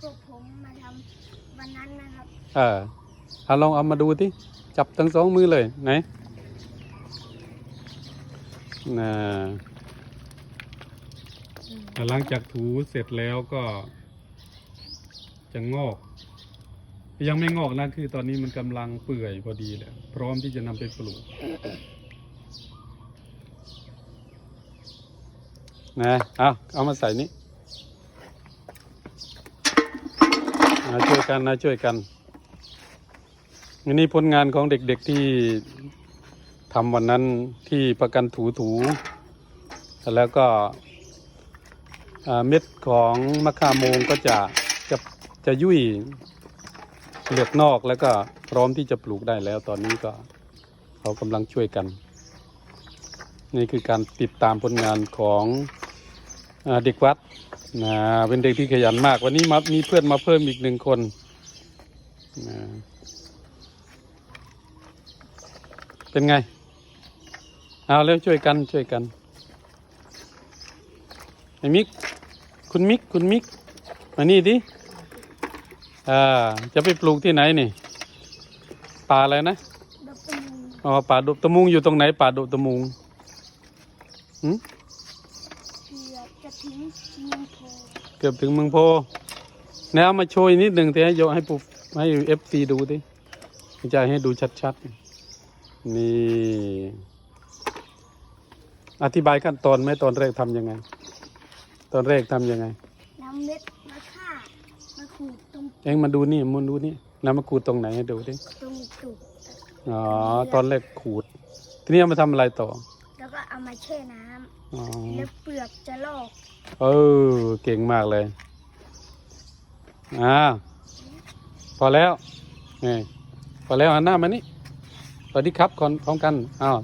พวกผมมาทำวันนั้นนะครับ เออเอาลองเอามาดูที่จับทั้งสองมือเลยไหนน่ะหลังจากถูเสร็จแล้วก็จะงอก ยังไม่งอกนะคือตอนนี้มันกำลังเปื่อยพอดีแหละพร้อมที่จะนำไปปลูกนะเอาเอามาใส่นี่ ช่วยกันนะช่วยกันอันนี้ผลงานของเด็กๆที่ทำวันนั้นที่ประกันถูถูแล้วก็เม็ดของมะขามโมงก็จะจะจะยุ่ยเปลือกนอกแล้วก็พร้อมที่จะปลูกได้แล้วตอนนี้ก็เขากำลังช่วยกัน นี่คือการติดตามผลงานของ เด็กวัดนะเป็นเด็กที่ขยันมาก วันนี้มามีเพื่อนมาเพิ่มอีกหนึ่งคนนะเป็นไง เอาเร็วช่วยกันช่วยกันไอ้มิก คุณมิก คุณมิก มานี่ดิอ่าจะไปปลูกที่ไหนนี่ป่าอะไรนะดอกตะมูอ๋อป่าดุตะมุงอยู่ตรงไหนป่าดุตะมุงหืมเกือบ จะถึงเมืองโพเกือบถึงเมืองโพแนวมาโชยนิดหนึ่งทีให้โยให้ปูให้เอฟซีดูดิจะให้ดูชัดๆ นี่ อธิบายขั้นตอนไหมตอนแรกทำยังไง ตอนแรกทำยังไงนำเม็ดมะข่ามาขูดตรงเอ็งมาดูนี่มาดูนี่แล้วมาขูดตรงไหนให้ดูดิตรงจุกอ๋อตอนแรกขูด ทีนี้เอามาทำอะไรต่อ แล้วก็เอามาแช่น้ำอ๋อแล้วเปลือกจะลอกเออเก่งมากเลยอ่าพอแล้วนี่พอแล้วหันหน้ามานี่สวัสดีครับคนพร้อมกันอ้าว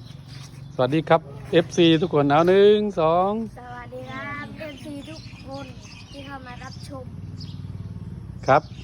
สวัสดีครับ FC ทุกคนเอาหนึ่งสองสวัสดีครับเอฟซีทุกคนที่เข้ามารับชม ครับขอบคุณครับ